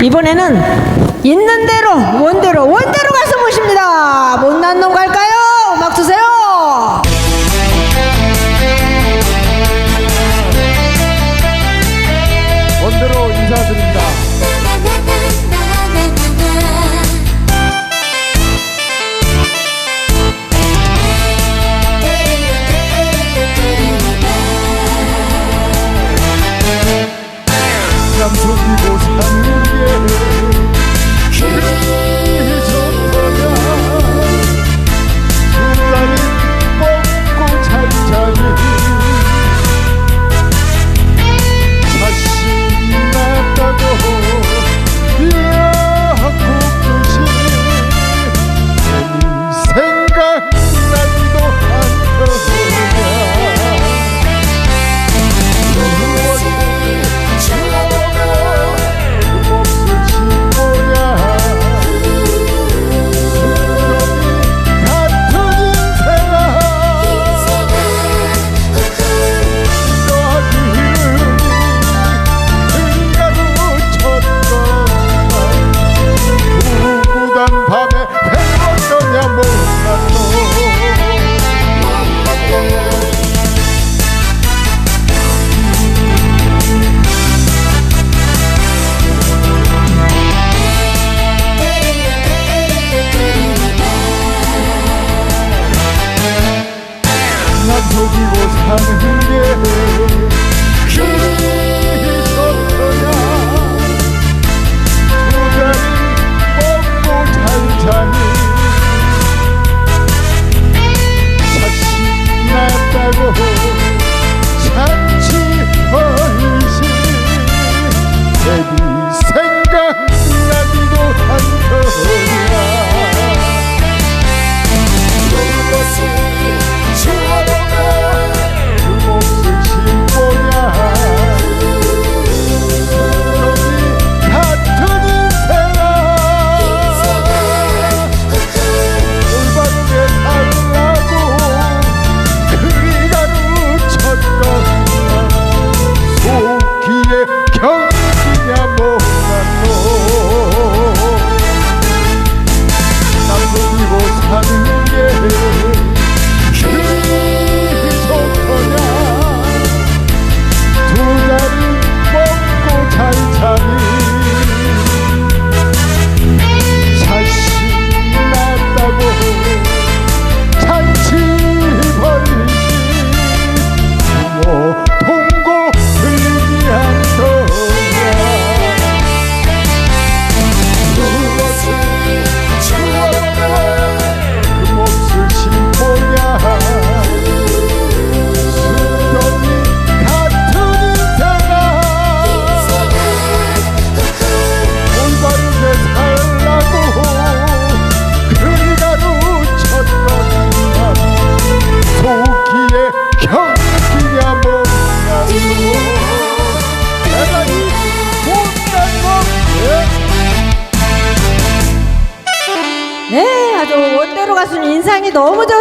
이번에는 있는 대로 원대로 원대로 가서 모십니다. 못난 놈 갈까요? 음악 주세요. 원대로 인사드립니다. 참 좋은 곳이 가수님 인상이 너무 좋으세요.